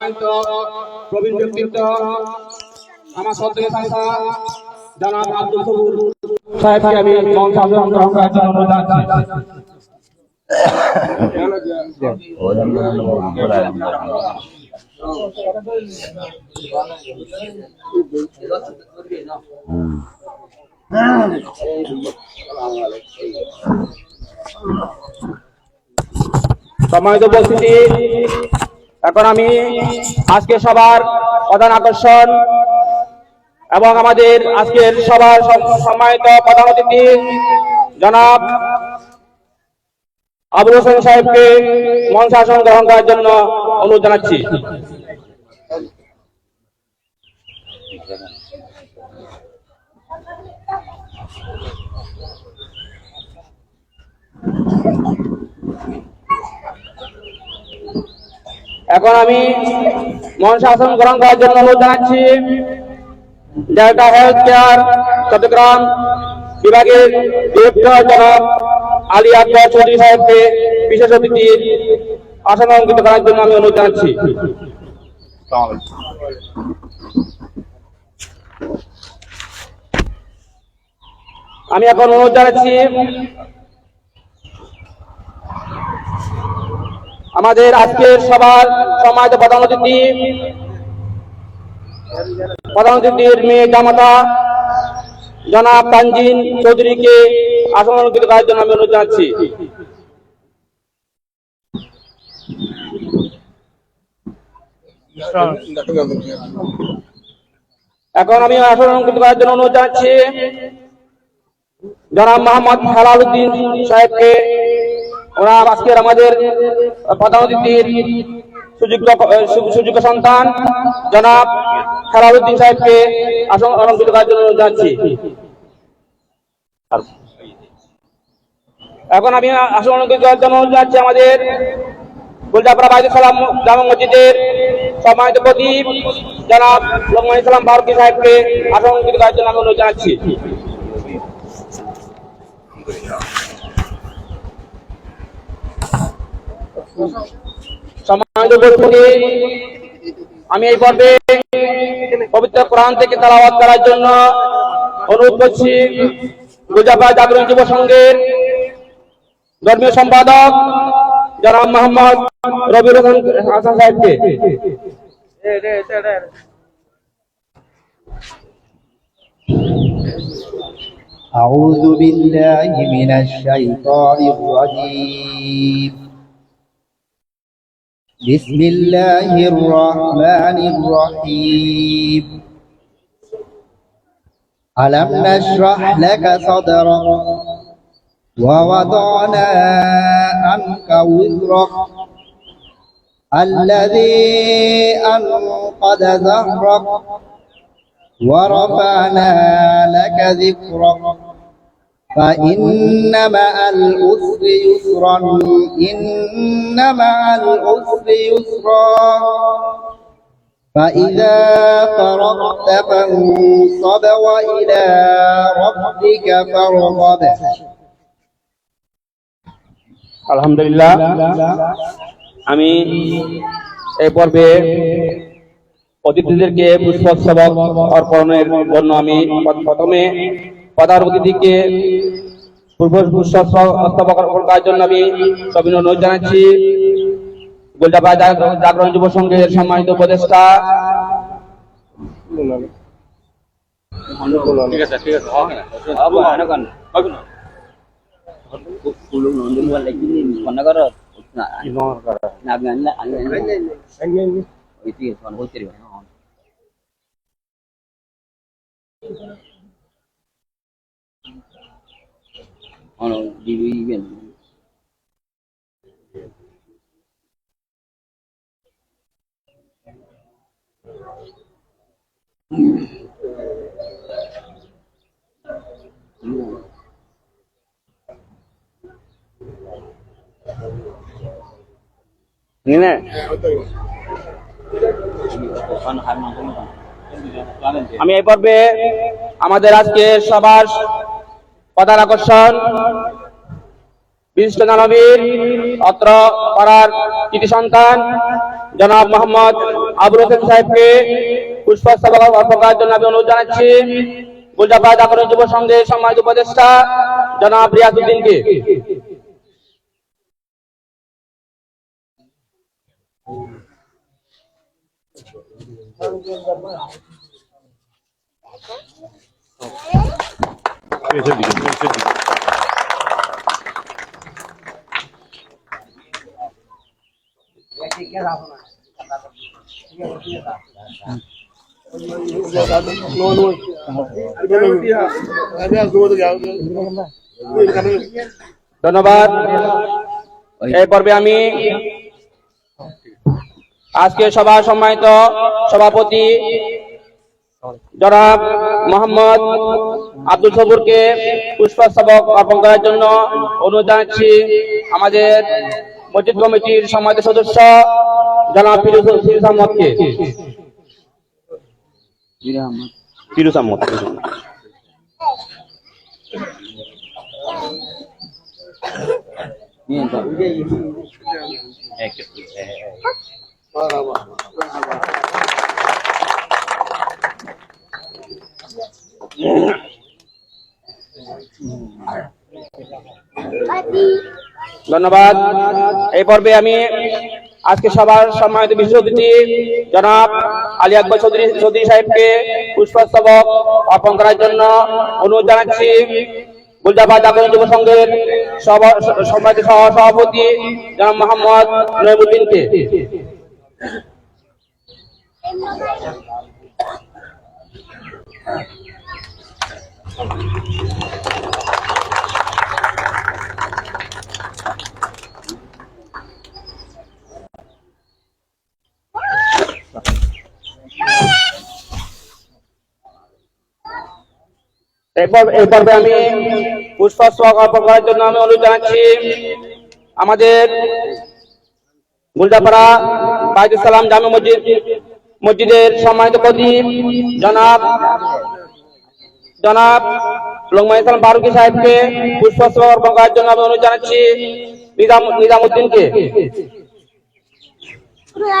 প্রবীণ ব্যক্তিত্ব আমার সদ্য সংস্থা জানাব আব্দুল সবুর সাহেবকে আমি মঞ্চ আসন গ্রহণ করার জন্য অনুরোধ জানাচ্ছি। সম্মানিত উপস্থিতি এখন আমি আজকে সবার প্রধান আকর্ষণ এবং আমাদের আজকের সবার সম্মানিত প্রধান অতিথি জনাব আবুল হোসেন সাহেবকে মঞ্চ আসন গ্রহণ করার জন্য অনুরোধ জানাচ্ছি। এখন আমি মঞ্চ আসন গ্রহণ করার জন্য অনুরোধ জানাচ্ছি। ডেল্টা হেলথ কেয়ার চট্টগ্রাম বিভাগের ডিরেক্টর জনাব আলী আকবর চৌধুরী সাহেবকে বিশেষ অতিথির আসন অলঙ্কৃত করার জন্য আমি অনুরোধ জানাচ্ছি। আমি এখন অনুরোধ জানাচ্ছি আমাদের আজকের সবার সমাজ প্রধান অতিথি, প্রধান অতিথির মেয়ে জামাতা, জনাব তানজিন চৌধুরীকে আসন অলঙ্কৃত করার জন্য আমি অনুরোধ জানাচ্ছি। এখন আমি আসন অলঙ্কৃত করার জন্য অনুরোধ জানাচ্ছি। জনাব মোহাম্মদ হেলাল উদ্দিন সাহেবকে ওরা আজকের আমাদের প্রধান অতিথির সুযোগ্য সুযোগ্য সন্তান, জনাব হেলাল উদ্দিন সাহেবকে আসন অলঙ্কৃত করার জন্য জানাচ্ছি। এখন আমি আসন অলঙ্কৃত করার জন্য জানাচ্ছি আমাদের গুলজাপাড়া বাইদুল সালাম জামা মসজিদের সম্মানিত প্রদীপ, জনাব লোকমান ইসলাম ফারুকি সাহেবকে আসন অলঙ্কৃত করার জন্য আমি অনুরোধ জানাচ্ছি। সম্মানিত উপস্থিতি আমি এই পর্বে পবিত্র কোরআন থেকে তালাবাদ করার জন্য অনুরোধ করছি গুজাফা জাগরণ যুব সংঘের ধর্মীয় সম্পাদক জনাব মোহাম্মদ রবিউল হাসান হাসান সাহেবকে أعوذ بالله من الشيطان الرجيم بسم الله الرحمن الرحيم. ألم نشرح لك صدرك ووضعنا عنك وزرك الذي أنقذ ظهرك ورفعنا لك ذكرك فإن مع العسر يسرا إن مع العسر يسرا فإذا فرغت فانصب وإلى ربك فارغب আলহামদুলিল্লাহ আমি এই পর্বে অতিথিদেরকে পুষ্পোৎসবক অর্পণের জন্য আমি প্রথমে প্রধান অতিথিকে পূর্ব করার জন্য আমি সবিন অনুরোধ জানাচ্ছি। গোলজাপা জাগরণ যুব সংঘের সম্মানিত উপদেষ্টা। আমি এই পর্বে আমাদের আজকে সবার প্রধান আকর্ষণ। বিশিষ্ট দানবীর অত্র পাড়ার কৃতি সন্তান, জনাব মোহাম্মদ আবুল হোসেন সাহেবকে পুষ্পস্তবক অর্পণ করার জন্য আমি অনুরোধ জানাচ্ছি। জাগরণ যুব সম্মানিত উপদেষ্টা জনাব রিয়াজউদ্দিনকে। ধন্যবাদ। এই পর্বে আমি আজকে সভা সম্মানিত সভাপতি জনাব মোহাম্মদ আব্দুল সবুরকে পুষ্পস্তবক অর্পণ করার জন্য অনুরোধ জানাচ্ছি আমাদের মসজিদ কমিটির সম্মানিত সদস্য জনাব ফিরোজ আহমদকে। ফিরোজ আহমদ। ধন্যবাদ। এই পর্বে আমি আজকে সবার সম্মানিত বিশেষ অতিথি, জনাব আলী আকবর চৌধুরী চৌধুরী সাহেবকে পুষ্পস্তবক অর্পণ করার জন্য অনুরোধ জানাচ্ছি। গুলজাবাদ জাগরণ যুব সংঘের সম্মানিত সহ সভাপতি জনাব মোহাম্মদ নইমুদ্দিনকে। এরপর এই পর্বে আমি পুষ্পস্তবক অর্পণ করার জন্য আমি অনুরোধ জানাচ্ছি। আমাদের গুলজাপাড়া বাইদুল সালাম জামে মসজিদ মসজিদের সম্মানিত প্রদীপ জনাব জনাব লোকমান ইসলাম ফারুকি সাহেবকে পুষ্পস্তবক অর্পণ করার জন্য আমি অনুরোধ জানাচ্ছি নিজাম নিজামুদ্দিনকে। না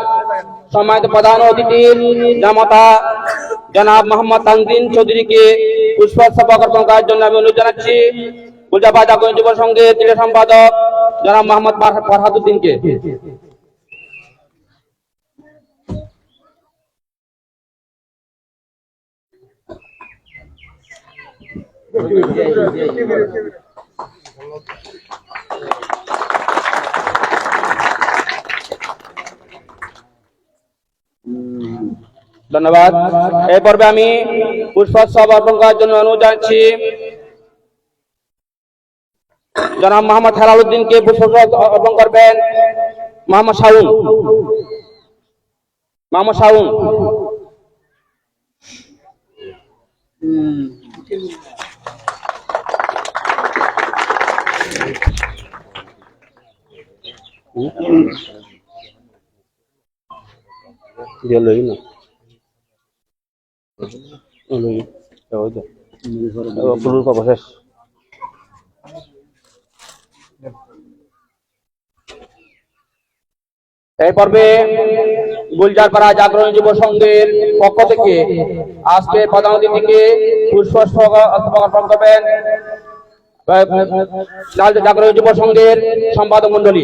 সম্মানিত প্রধান অতিথির জামাতা জনাব মোহাম্মদ তানজিন চৌধুরীকে পুষ্পস্তবক অর্পণ করার জন্য আমি অনুরোধ জানাচ্ছি। গুলজাবাদ আগুন যুব সংঘের ক্রীড়া সম্পাদক জনাব মোহাম্মদ ফারহাদ- ফরহাদুদ্দিনকে। ধন্যবাদ। এই পর্বে আমি পুষ্পোৎসব অর্পণ করার জন্য অনুরোধ জানাচ্ছি। জনাব মোহাম্মদ হেলাল উদ্দিনকে পুষ্পোৎসব অর্পণ করবেন Mohammad শাহুন Mohammad শাহুন Lagi. Ya udah. Perlu apa proses? এই পর্বে গুলজারপাড়া জাগরণ যুব সংঘের পক্ষ থেকে আজকে প্রধান অতিথিকে পুষ্প করবেন জাগরণ যুব সংঘের সম্পাদক মন্ডলী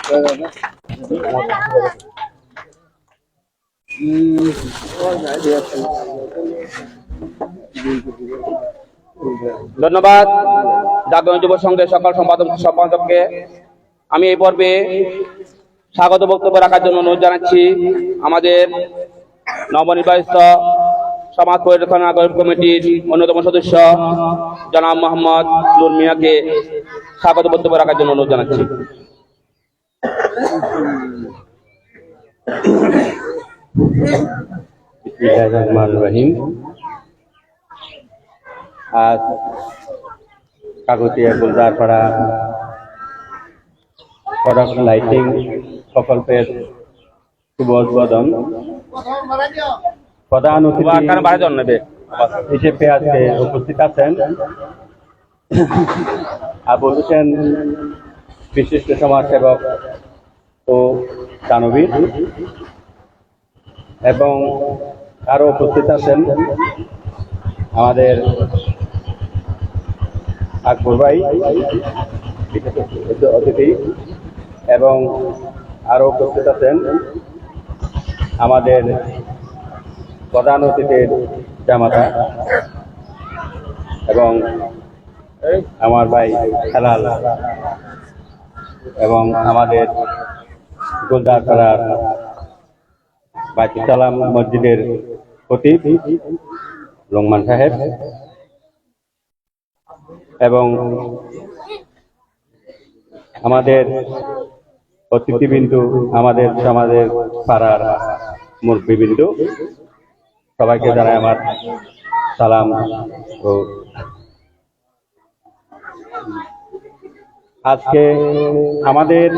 ধন্যবাদ জাগরণ যুব সংঘের সকল সম্পাদক, সম্পাদককে। আমি এই পর্বে স্বাগত বক্তব্য রাখার জন্য অনুরোধ জানাচ্ছি আমাদের নবনির্বাচিত সমাজ পরিরক্ষণ নাগরিক কমিটির অন্যতম সদস্য জনাব মোহাম্মদ নুর মিয়াকে স্বাগত বক্তব্য রাখার জন্য অনুরোধ জানাচ্ছি। রহিম আজ কাগতিয়া গুলদারপাড়া সড়ক লাইটিং প্রকল্পের শুভ উদ্বোধন। প্রধান অতিথি হিসেবে আজকে উপস্থিত আছেন। আবুল হোসেন বিশিষ্ট সমাজসেবক ও দানবীর এবং আরও উপস্থিত আছেন আমাদের আকবর ভাই অতিথি, এবং আরও উপস্থিত আছেন আমাদের প্রধান অতিথির জামাতা এবং আমার ভাই হেলাল। এবং আমাদের গোলদারপাড়ার বাইতুল সালাম মসজিদের খতিব লোকমান সাহেব। এবং আমাদের অতিথিবিন্দু, আমাদের সমাজের পাড়ার মুরব্বীবিন্দু, সবাইকে জানাই আমার সালাম ও আজকে আমাদের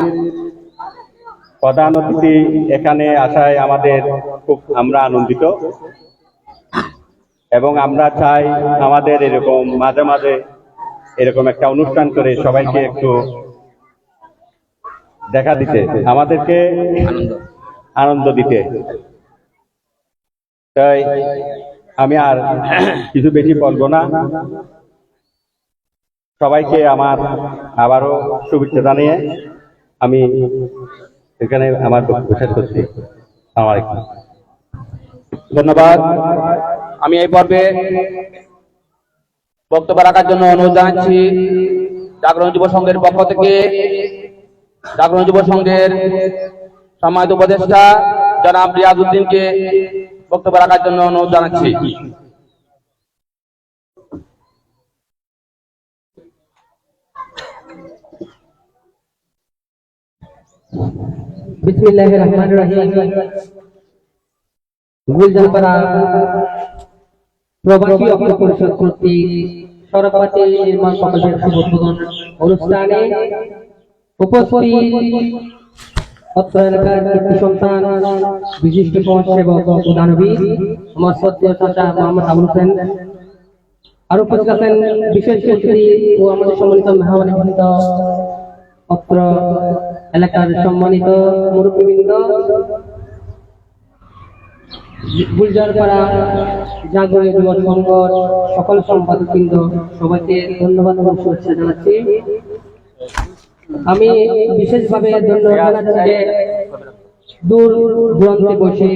প্রধান অতিথি এখানে আসায় আমাদের খুব আমরা আনন্দিত। এবং আমরা চাই আমাদের এরকম মাঝে মাঝে এরকম একটা অনুষ্ঠান করে সবাইকে একটু দেখা দিতে, আমাদেরকে আনন্দ দিতে। তাই আমি আর কিছু বেশি বলব না। সবাইকে আমার আবারও শুভেচ্ছা জানিয়ে আমি এখানে আমার শেষ করছি। ধন্যবাদ। আমি এই পর্বে বক্তব্য রাখার জন্য অনুরোধ জানাচ্ছি জাগরণ যুব সংঘের পক্ষ থেকে। জাগরণ যুব সংঘের সম্মানিত উপদেষ্টা জনাব রিয়াজউদ্দিনকে বক্তব্য রাখার জন্য অনুরোধ জানাচ্ছি। বিশিষ্ট সমাজসেবক ও দানবীর আমার মোহাম্মদ আবুল হোসেন। আর উপস্থিত আছেন বিশেষ ও আমাদের অত্র এলাকার সম্মানিত মুরব্বীবৃন্দ, গুলজারপাড়া জাগরণ যুব সংঘ সকল সম্পাদকবৃন্দ, সবাইকে ধন্যবাদ এবং শুভেচ্ছা জানাচ্ছি। আমি বিশেষভাবে ধন্যবাদ জানাচ্ছি যে দূর দূরান্তে বসে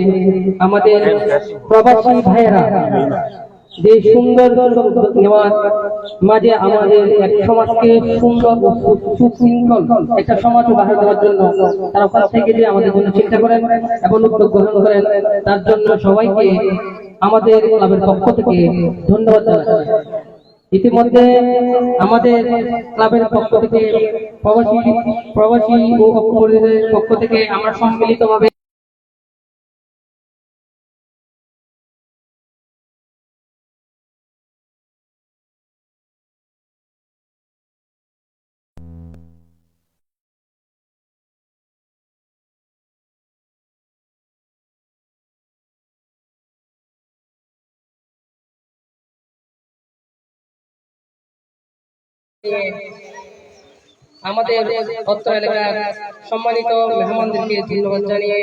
আমাদের প্রবাসী ভাইয়েরা যে সুন্দর নেওয়ার মাঝে আমাদের এক সমাজকে সুন্দর সুশৃঙ্খল একটা সমাজ বাহির দেওয়ার জন্য তারা ওখান থেকে যে আমাদের জন্য চিন্তা করেন এবং উদ্যোগ গ্রহণ করেন, তার জন্য সবাইকে আমাদের ক্লাবের পক্ষ থেকে ধন্যবাদ জানাচ্ছি। ইতিমধ্যে আমাদের ক্লাবের পক্ষ থেকে প্রবাসী প্রবাসী ও পক্ষ থেকে আমরা সম্মিলিতভাবে আমাদের অত্র এলাকার সম্মানিত মেহমানদেরকে ধন্যবাদ জানিয়ে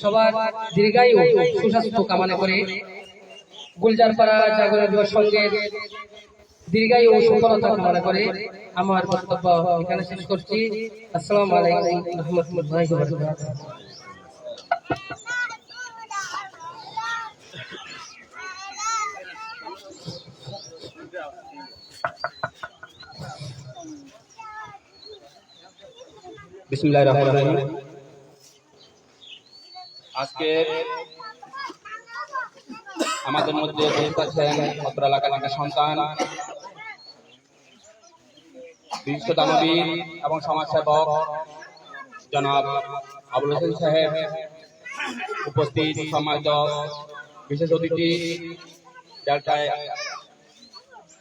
সবার দীর্ঘায়ু সুস্বাস্থ্য কামনা করে গুলজারপাড়া জাগরণ যুব সংঘের দীর্ঘায়ু ও সফলতা কামনা করে আমার বক্তব্য এখানে শেষ করছি। আসসালামু আলাইকুম রহমতুল্লাহি বিসমুল্লাহির রহমানির রহিম। আজকে আমাদের মধ্যে উপস্থিত আছেন অত্র এলাকার সন্তান, বিশিষ্ট দানবীর এবং সমাজসেবক জনাব আবুল হোসেন সাহেব উপস্থিত সম্মানিত বিশেষ অতিথি ডেল্টা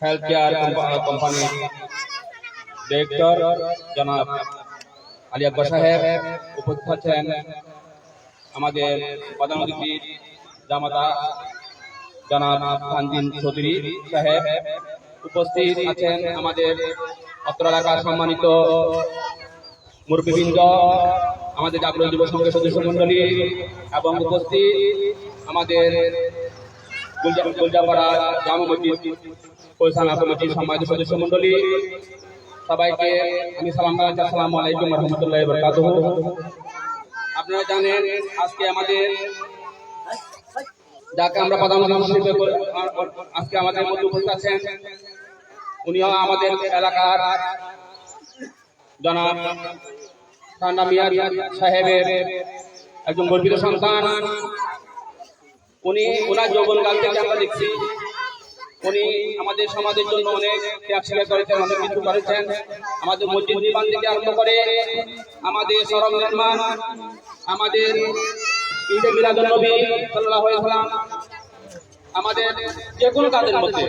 হেলথ কেয়ার কোম্পানির ডিরেক্টর জনাব আলী আকবর সাহেব উপস্থিত আছেন আমাদের প্রধান অতিথি জামাতা জনাব তানজিন চৌধুরী সাহেব। উপস্থিত আছেন আমাদের অত্র এলাকার সম্মানিত মুরব্বীবৃন্দ, আমাদের জাগ্রত যুব সংঘের সদস্য মন্ডলী এবং উপস্থিত আমাদের গুলজাপাড়া জামা মসজিদ পরিচালনা কমিটির সম্মানিত সদস্য মন্ডলী সবাইকে আমি সালাম আসসালামু আলাইকুম রহমতুল্লাহ আপনারা জানেন আজকে আমাদের যাকে আমরা প্রধান অতিথি হিসেবে আজকে আমাদের মধ্যে উপস্থিত আছেন, উনিও আমাদের এলাকার জনাব ঠান্ডা মিয়া সাহেবের একজন গর্বিত সন্তান। উনি ওনার যৌবনকাল থেকে আমরা দেখছি উনি আমাদের সমাজের জন্য অনেক ত্যাগ স্বীকার করেছেন, অনেক কিছু করেছেন। আমাদের মসজিদ নির্মাণ থেকে আরম্ভ করে আমাদের সড়ক নির্মাণ, আমাদের ঈদে মিলাদুল নবী সাল্লাল্লাহু আলাইহি সাল্লাম আমাদের যে কোনো কাজের মধ্যে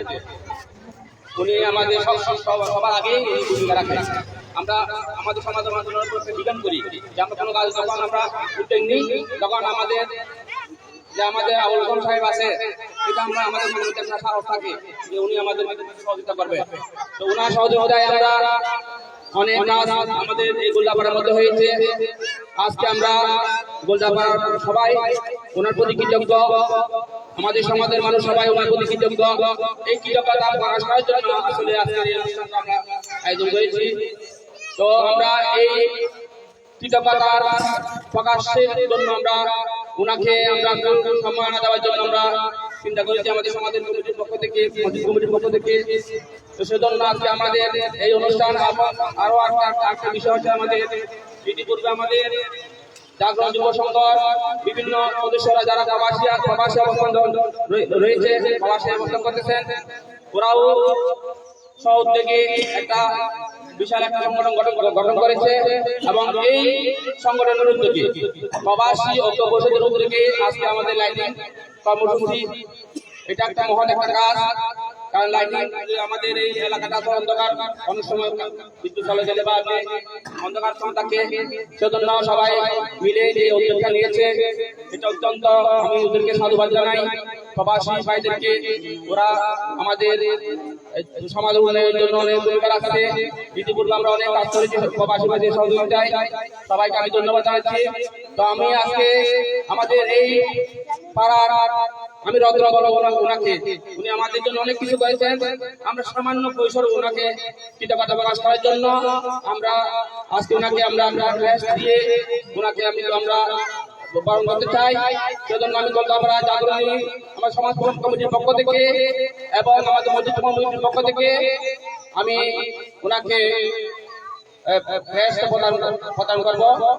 উনি আমাদের সব সব- সব- সবার আগে উনি ভূমিকা রাখেন। আমরা আমাদের সমাজের উপর ডিপেন্ড করি যে আমরা কোনো কাজ যখন আমরা উদ্যোগ নিই, তখন আমাদের যে আমাদের আবুল কালাম সাহেব আছে, এটা আমরা আমাদের মনের মধ্যে একটা সাহস থাকে যে উনি আমাদের সহযোগিতা করবে। তো ওনার সহযোগিতায় আমরা অনেক কাজ আমাদের এই গোল্লাপাড়ার মধ্যে হয়েছে। আজকে আমরা গোল্লাপাড়ার সবাই ওনার প্রতি কৃতজ্ঞ। আমাদের সমাজের মানুষ সবাই ওনার প্রতি কৃতজ্ঞ। এই কৃতজ্ঞতা প্রকাশ করার জন্য আসলে আজকের এই আয়োজন করেছি। তো আমরা এই কৃতজ্ঞতার প্রকাশের জন্য আমরা ওনাকে আমরা সম্মাননা দেওয়ার জন্য আমরা চিন্তা করেছি আমাদের সমাজের কমিটির পক্ষ থেকে মসজিদ কমিটির পক্ষ থেকে। তো সেজন্য আজকে আমাদের এই অনুষ্ঠান আবার- আরও একটা একটা বিষয় হচ্ছে আমাদের ইতিপূর্বে আমাদের জাগরণ যুব সংঘ বিভিন্ন সদস্যরা যারা প্রবাসী প্রবাসী অবস্থান রয়ে- রয়েছে, প্রবাসী অবস্থান করতেছেন। ওরাও সহ একটা বিশাল একটা সংগঠন গঠন করেছে এবং এই সংগঠনের উদ্যোগে প্রবাসী উদ্যোগে আজকে আমাদের লাইনে কর্মসূচি। এটা একটা মহান একটা কাজ। কারণ লাইটিং আমাদের এই এলাকাটা তো অন্ধকার, অনেক সময় বিদ্যুৎ চলে গেলে বা অন্ধকার সময় থাকে সেজন্য সবাই মিলে যে উদ্যোগটা নিয়েছে, এটা অত্যন্ত আমি ওদেরকে সাধুবাদ জানাই। প্রবাসী ওরা আমাদের সমাজ উন্নয়নের জন্য অনেক ভূমিকা রাখছে। ইতিপূর্বে আমরা অনেক কাজ করেছি, প্রবাসী সহযোগিতায়। সবাইকে আমি ধন্যবাদ জানাচ্ছি। তো আমি আজকে আমাদের এই পাড়ার আমি রদ্র বলব ওনা- ওনাকে। উনি আমাদের জন্য অনেক কিছু করেছেন। আমরা সামান্য কৈশোর ওনাকে কৃতজ্ঞতা প্রকাশ করার জন্য আমরা আজকে ওনাকে আমরা আমরা দিয়ে ওনাকে আমি আমরা বরণ করতে চাই। আমি কলকাতা আমার সমাজ কমিটির পক্ষ থেকে এবং আমাদের পক্ষ থেকে আমি ওনাকে প্রদান প্রদান করব।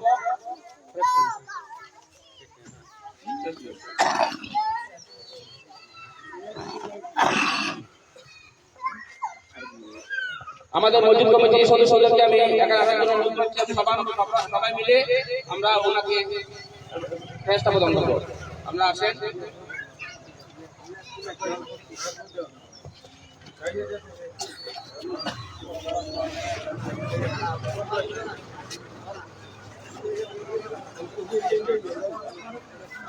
আমাদের মসজিদ কমিটির সদস্যদেরকে আমি একা অনুরোধ করছি আমি সবাই মিলে আমরা ওনাকে প্রদান করব। আমরা আসেন। ও মুরব্বী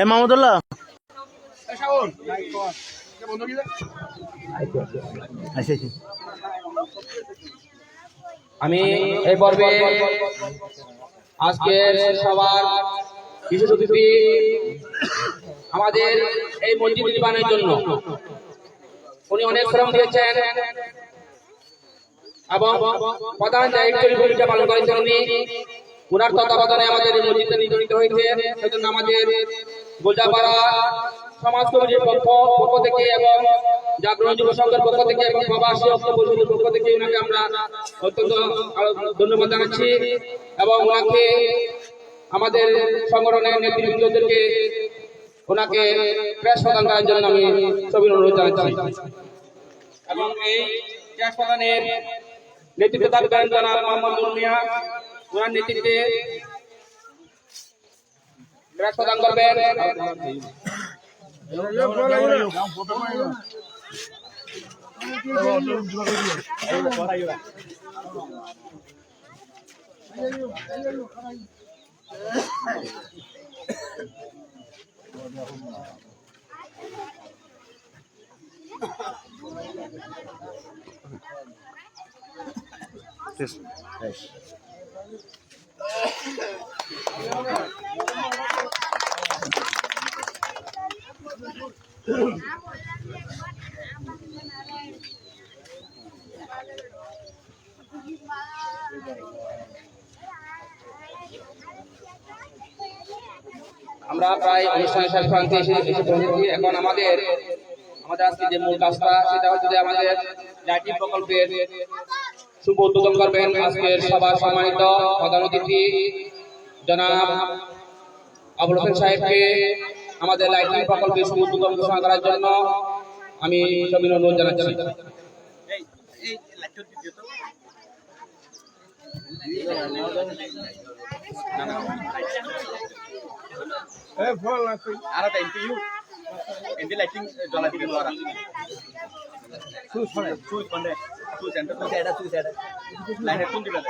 এ মাহমুদুল্লাহ এই শাওন। বন্ধ কি দা আচ্ছা আচ্ছা আমি এই পর্বে আজকের সবার বিশেষ অতিথি আমাদের এই মসজিদ নির্মাণের জন্য। উনি অনেক শ্রম দিয়েছেন এবং প্রধান দায়িত্বের ভূমিকা পালন করেছেন উনি। উনার তত্ত্বাবধানে আমাদের এই মসজিদটা নির্মিত হয়েছে। সেজন্য আমাদের গোজাপাড়া সমাজ কমিটির পক্ষ পক্ষ থেকে এবং জাগরণ যুব সংঘের পক্ষ থেকে এবং প্রবাসী অর্থ পরিষদের পক্ষ থেকে ওনাকে আমরা অত্যন্ত ধন্যবাদ জানাচ্ছি এবং ওনাকে আমাদের সংগঠনের নেতৃবৃন্দদেরকে ওনাকে প্রেস প্রদান করার জন্য আমি ছবির অনুরোধ জানাচ্ছি। এবং এই প্রেস প্রদানের নেতৃত্ব দাবি করেন জনাব মোহাম্মদ মিয়া। ওনার নেতৃত্বে প্রেস প্রদান করবেন। আমরা প্রায় অনুষ্ঠানের শেষ প্রান্তে এসে এসে পৌঁছেছি এখন আমাদের আমাদের আজকে যে মূল কাজটা, সেটা হচ্ছে যে আমাদের লাইটিং প্রকল্পের শুভ উদ্বোধন করবেন আজকের সবার সম্মানিত প্রধান অতিথি জনাব আবুল সাহেবকে আমাদের লাইটিং প্রকল্পের শুভ উদ্বোধন করার জন্য আমি সবিন অনুরোধ জানাচ্ছি সুইচ এন্টার তো এটা সুইচ এটা লাইনে কোন দিবে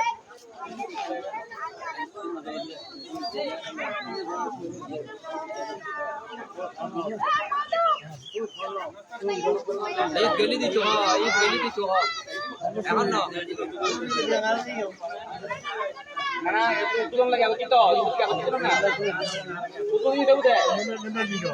এই গেলি দিছো হ্যাঁ এই গেলি দিছো হ্যাঁ। এখন না না না উদ্বোধন লাগে, আলোচিত আলোচিত না উদ্বোধন দেবো দেয় ওরা কেন দেন কো না? আর হুদাম ফেক তো না সাইডে ওরা বেকো না দিও দিও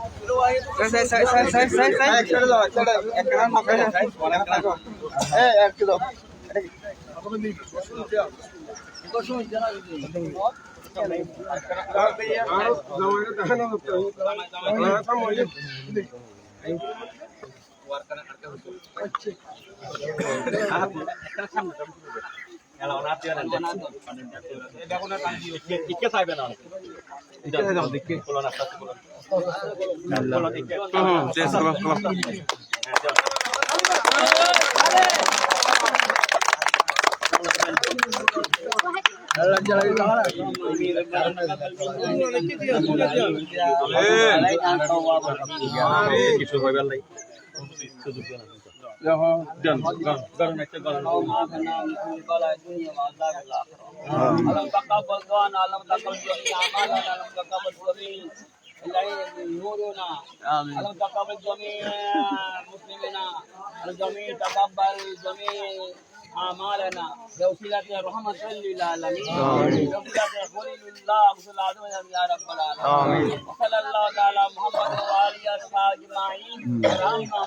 চাইবে না দেখে বলো না বলো দেখে কিছু হইবার নাই। গান গান গান একটা গান alam takabal doan alam takabal jami amalan alam takabal jami ilahi nuruna alam takabal jami muslimina alam jami takabal jami أعمالنا بوسيلة رحمة للعالمين بوسيلة خليل الله وصلى الله يا رب العالمين وصلى الله تعالى محمد وآله أصحابه أجمعين رحمة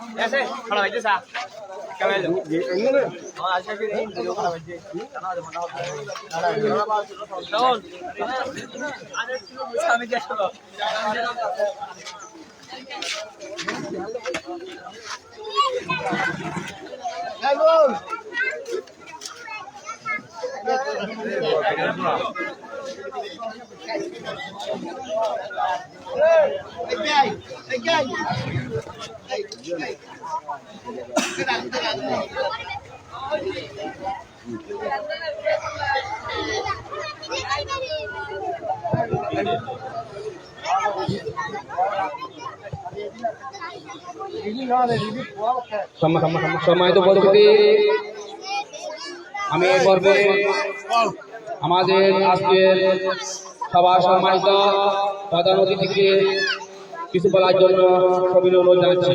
Hey, hey, hey, hey. সম্মানিত উপস্থিতি, আমি এই পর্বে আমাদের আজকের সবার সম্মানিত প্রধান অতিথিকে কিছু বলার জন্য সবিন অনুরোধ জানাচ্ছি।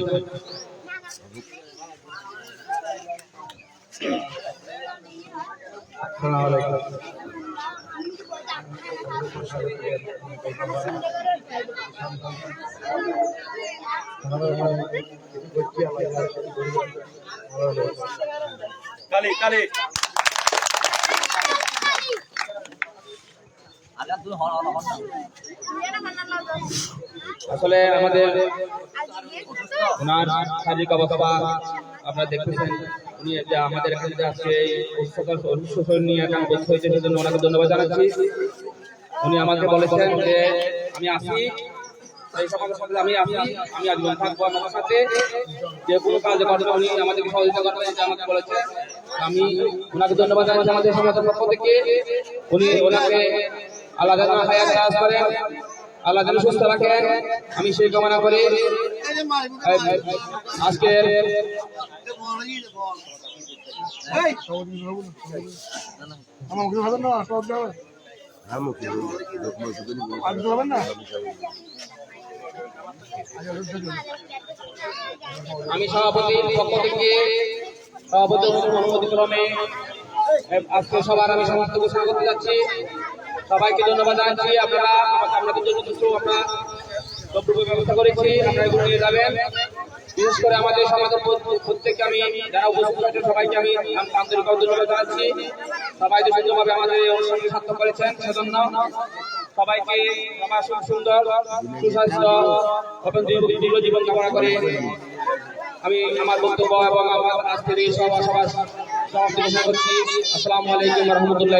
আসলে আমাদের ওনার শারীরিক অবস্থা আপনারা দেখতেছেন, উনি যে আমাদের এখানে যে আজকে অসুস্থ নিয়ে একটা অবস্থা হয়েছে, সেজন্য ওনাকে ধন্যবাদ জানাচ্ছি। উনি আমাকে বলেছেন যে, আমি আসি এই সমাজের সাথে আমি আমি আজীবন থাকব আমার সাথে যে কোনো কাজে উনি আমাদেরকে সহযোগিতা আমাকে বলেছে আমি ওনাকে ধন্যবাদ জানাচ্ছি আমাদের সমাজের পক্ষ থেকে উনি ওনাকে হায়াত কাজ করেন আল্লাহ যেন সুস্থ রাখেন আমি সেই কামনা করি আজকে আমার মুখে না আমি সভাপতির পক্ষ থেকে সভাপতি অনুমতি ক্রমে আজকে সবার আমি সমাপ্ত ঘোষণা করতে যাচ্ছি। সবাইকে ধন্যবাদ জানাচ্ছি। আপনারা আপনাদের জন্য কিছু আমরা দ্রব্য ব্যবস্থা করেছি। আপনারা এগুলো নিয়ে যাবেন। বিশেষ করে আমাদের সমাজের প্রত্যেক- প্রত্যেককে আমি, যারা উপস্থিত হয়েছে সবাইকে আমি আন্তরিক ধন্যবাদ জানাচ্ছি। সবাই যে সুন্দরভাবে আমাদের এই সার্থক করেছেন, সেজন্য সবাইকে সমাসন সুন্দর, সুস্বাস্থ্য এবং দীর্ঘ জীবন কামনা করে আমি আমার বক্তব্য এবং আমার আজকের এই সভা সভা সমাপ্তি ঘোষণা করছি, আসসালামু আলাইকুম রহমতুল্লাহ